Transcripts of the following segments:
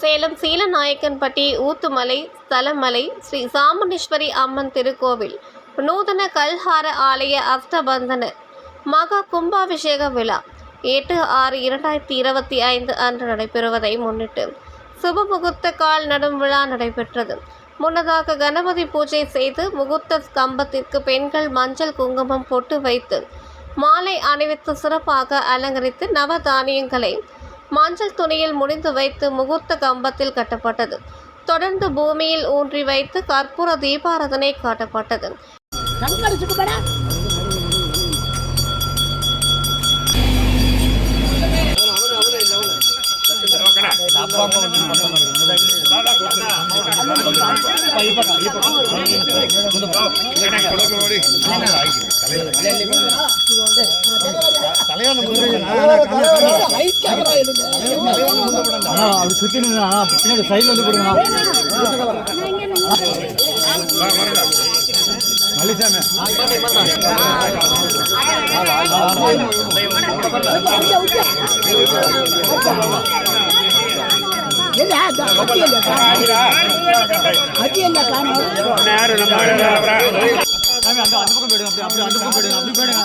சேலம் சீலநாயக்கன்பட்டி ஊத்துமலை ஸ்தலமலை ஸ்ரீ சாமுண்டீஸ்வரி அம்மன் திருக்கோவில். நூதன கல்ஹார ஆலய அஷ்டபந்தனர் மகா கும்பாபிஷேக விழா. எட்டு ஆறு இரண்டாயிரத்தி இருபத்தி ஐந்து அன்று நடைபெறுவதை முன்னிட்டு சுப முகூர்த்த கால் நடும் விழா நடைபெற்றது. முன்னதாக கணபதி பூஜை செய்து முகூர்த்த கம்பத்திற்கு பெண்கள் மஞ்சள் குங்குமம் போட்டு வைத்து மாலை அணிவித்து சிறப்பாக அலங்கரித்து நவதானியங்களை மஞ்சள் துணியில் முடிந்து வைத்து முகூர்த்த கம்பத்தில் கட்டப்பட்டது. தொடர்ந்து பூமியில் ஊன்றி வைத்து கற்பூர தீபாரதனை காட்டப்பட்டது. கண்காணிச்சுக்கு அப்படி சுத்தி நின்று பின்னாடி சைட்ல வந்து போடுங்க மல்லிசாமி இல்ல அது காணும் சாமி அந்த அந்த பக்கம் போயிடுங்க அப்படி அப்படி அந்த பக்கம் போயிடுங்க அப்படி போயிடுங்க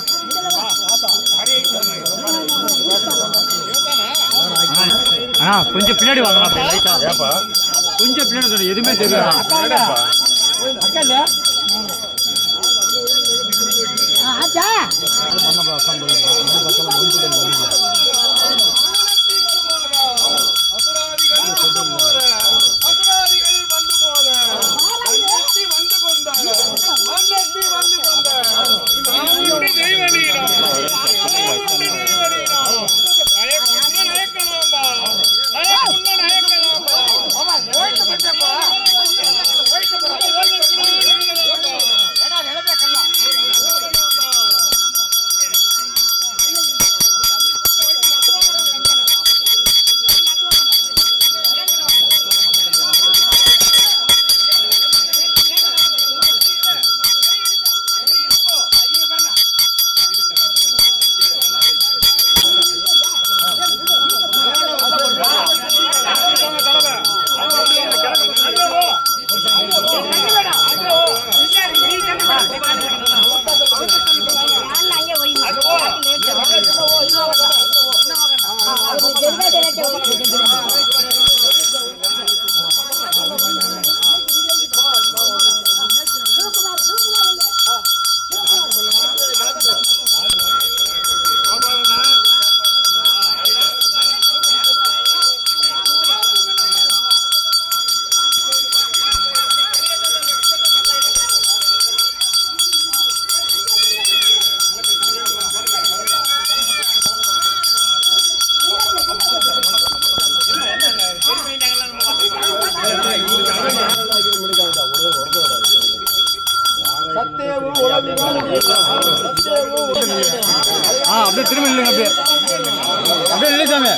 அண்ணா கொஞ்சம் பின்னாடி வாங்கண்ணா அப்படி லைட்டா கொஞ்சம் பின்னாடி சொல்லு எதுவுமே தெரியல ஆச்சா ஆ அப்படியே திரும்ப இல்லைங்க அப்படியே. அப்படியே இல்லை சாமி.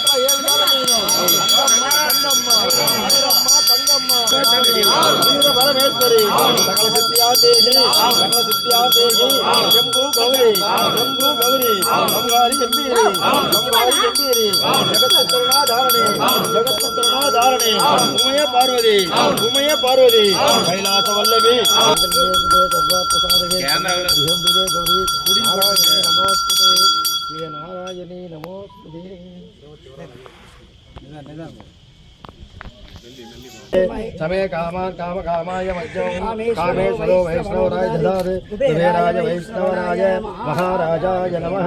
பரமேஸ்வரி சகல சித்தியா தேகி சகல சித்தியா தேகி செம்பு கௌரி செம்பு கௌரி சம்ஹாரி செம்பீரி சம்ஹாரி செம்பீரி ஜெகத்தருணா தாரணி ஜெகத்தருணா தாரணி உமைய பார்வதி உமைய பார்வதி கைலாச வல்லவி நாராயணி நமோஸ்துதே சமய காமான் காம காமாய மஜ்ஜம் காமேஸ்வரோ வைஷ்ணவராய ததாது குபேராய வைஷ்ணவராய மகாராஜாய நம.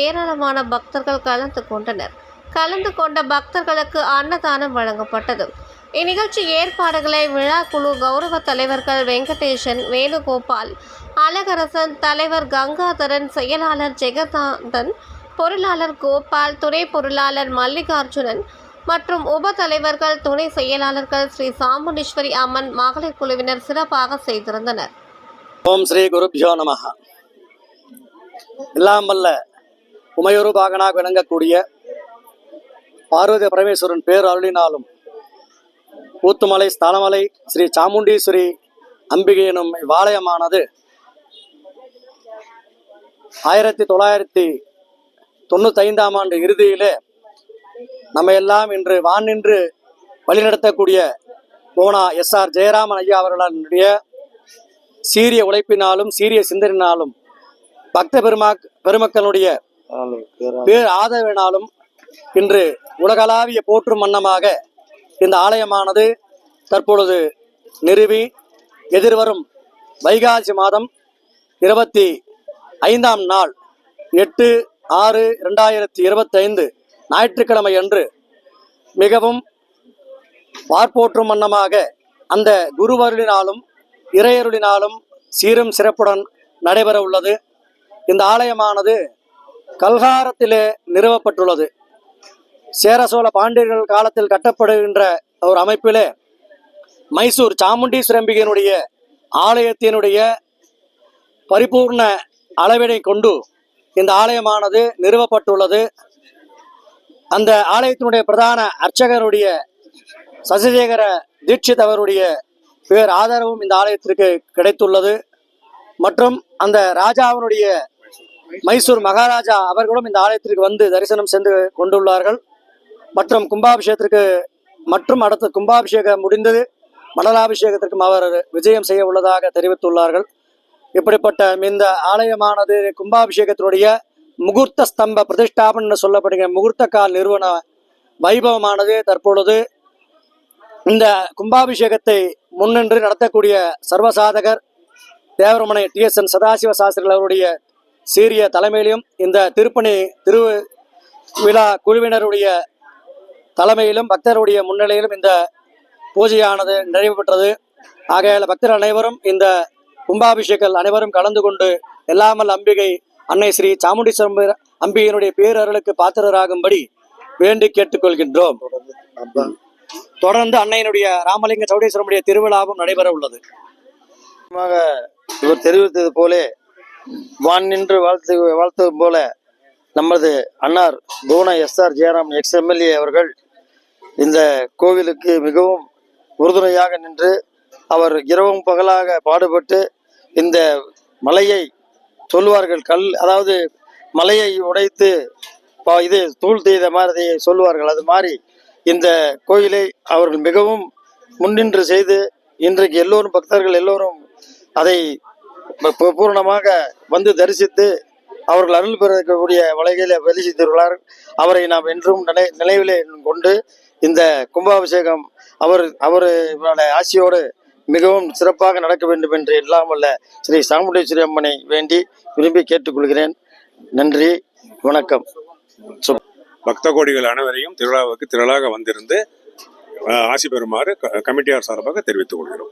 ஏராளமான பக்தர்கள் கலந்து கொண்டனர். கலந்து கொண்ட பக்தர்களுக்கு அன்னதானம் வழங்கப்பட்டது. இந்நிகழ்ச்சி ஏற்பாடுகளை விழா குழு கௌரவ தலைவர்கள் வெங்கடேசன் வேணுகோபால் அழகரசன் தலைவர் கங்காதரன் செயலாளர் ஜெகதாந்தன் பொருளாளர் கோபால் துணை பொருளாளர் மல்லிகார்ஜுனன் மற்றும் உப தலைவர்கள் துணை செயலாளர்கள் ஸ்ரீ சாமுண்டீஸ்வரி அம்மன் மகளிர் குழுவினர் சிறப்பாக செய்திருந்தனர். ஓம் ஸ்ரீ குருபியோ நம எல்லாம் வல்ல உமையொரு பாகனாக விளங்கக்கூடிய பார்வதி பரமேஸ்வரன் பேர் அருளினாலும் ஊத்துமலை ஸ்தானமலை ஸ்ரீ சாமுண்டீஸ்வரி அம்பிகை எனும் இவ்வாலயமானது ஆயிரத்தி தொள்ளாயிரத்தி தொண்ணூத்தைந்தாம் ஆண்டு இறுதியிலே நம்ம எல்லாம் இன்று வான் நின்று வழிநடத்தக்கூடிய போனா எஸ் ஆர் ஜெயராமன் ஐயா அவர்களுடைய சீரிய உழைப்பினாலும் சீரிய சிந்தனையினாலும் பக்த பெருமா பெருமக்களுடைய பேர் ஆதரவினாலும் இன்று உலகளாவிய போற்றும் வண்ணமாக இந்த ஆலயமானது தற்பொழுது நிறுவி எதிர்வரும் வைகாசி மாதம் இருபத்தி ஐந்தாம் நாள் எட்டு ஆறு ரெண்டாயிரத்தி இருபத்தைந்து ஞாயிற்றுக்கிழமை அன்று மிகவும் வார்போற்றும் வண்ணமாக அந்த குருவருளினாலும் இறையருளினாலும் சீரும் சிறப்புடன் நடைபெற உள்ளது. இந்த ஆலயமானது கல்காரத்திலே நிறுவப்பட்டுள்ளது. சேர சோழ பாண்டியர்கள் காலத்தில் கட்டப்படுகின்ற ஒரு அமைப்பிலே மைசூர் சாமுண்டீஸ்வரம்பிகையினுடைய ஆலயத்தினுடைய பரிபூர்ண அளவினை கொண்டு இந்த ஆலயமானது நிறுவப்பட்டுள்ளது. அந்த ஆலயத்தினுடைய பிரதான அர்ச்சகருடைய சசிசேகர தீட்சித் அவருடைய பேர் ஆதரவும் இந்த ஆலயத்திற்கு கிடைத்துள்ளது. மற்றும் அந்த ராஜாவினுடைய மைசூர் மகாராஜா அவர்களும் இந்த ஆலயத்திற்கு வந்து தரிசனம் சென்று கொண்டுள்ளார்கள். மற்றும் கும்பாபிஷேகத்திற்கு மற்றும் அடுத்த கும்பாபிஷேகம் முடிந்தது. மண்டலாபிஷேகத்திற்கும் அவர் விஜயம் செய்ய உள்ளதாக தெரிவித்துள்ளார்கள். இப்படிப்பட்ட இந்த ஆலயமானது கும்பாபிஷேகத்தினுடைய முகூர்த்த ஸ்தம்ப பிரதிஷ்டாபன் சொல்லப்படுகிற முகூர்த்த கால் நிறுவன வைபவமானது தற்பொழுது இந்த கும்பாபிஷேகத்தை முன்னின்று நடத்தக்கூடிய சர்வசாதகர் தேவரமனை டி. எஸ். என். சதாசிவ சாஸ்திரிகள் அவருடைய சீரிய தலைமையிலும் இந்த திருப்பணி திரு விழா குழுவினருடைய தலைமையிலும் பக்தருடைய முன்னிலையிலும் இந்த பூஜையானது நிறைவு பெற்றது. ஆகையால் பக்தர் அனைவரும் இந்த கும்பாபிஷேகங்கள் அனைவரும் கலந்து கொண்டு எல்லாமல் அம்பிகை அன்னை ஸ்ரீ சாமுண்டீஸ்வரம் அம்பிகையினுடைய பேரருளுக்கு பாத்திரராகும்படி வேண்டி கேட்டுக்கொள்கின்றோம். தொடர்ந்து அன்னையினுடைய ராமலிங்க சௌடீஸ்வரமுடைய திருவிழாவும் நடைபெற உள்ளது. இவர் தெரிவித்தது போலே வான் நின்று வாழ்த்து வாழ்த்தது போல நமது அன்னார் கோண எஸ்ஆர் ஜெயராம் எக்ஸ் எம்எல்ஏ அவர்கள் இந்த கோவிலுக்கு மிகவும் உறுதுணையாக நின்று அவர் இரவும் பகலாக பாடுபட்டு இந்த மலையை சொல்லுவார்கள் கல் அதாவது மலையை உடைத்து பா- இது தூள் செய்த மாதிரி சொல்லுவார்கள். அது மாதிரி இந்த கோயிலை அவர்கள் மிகவும் முன்னின்று செய்து இன்றைக்கு எல்லோரும் பக்தர்கள் எல்லோரும் அதை ப- பூரணமாக வந்து தரிசித்து அவர்கள் அருள் பெறக்கூடிய வலைகளை தரிசித்துள்ளார் அவரை நாம் என்றும் நினை நினைவிலே கொண்டு இந்த கும்பாபிஷேகம் அவர் அவர் ஆசியோடு மிகவும் சிறப்பாக நடக்க வேண்டும் என்று இல்லாமல் ஸ்ரீ சாமுண்டேஸ்வரி அம்மனை வேண்டி விரும்பி கேட்டுக்கொள்கிறேன். நன்றி வணக்கம். பக்த கோடிகள் அனைவரையும் திருவிழாவுக்கு திரளாக வந்திருந்து ஆசி பெறுமாறு க- கமிட்டியார் சார்பாக தெரிவித்துக் கொள்கிறோம்.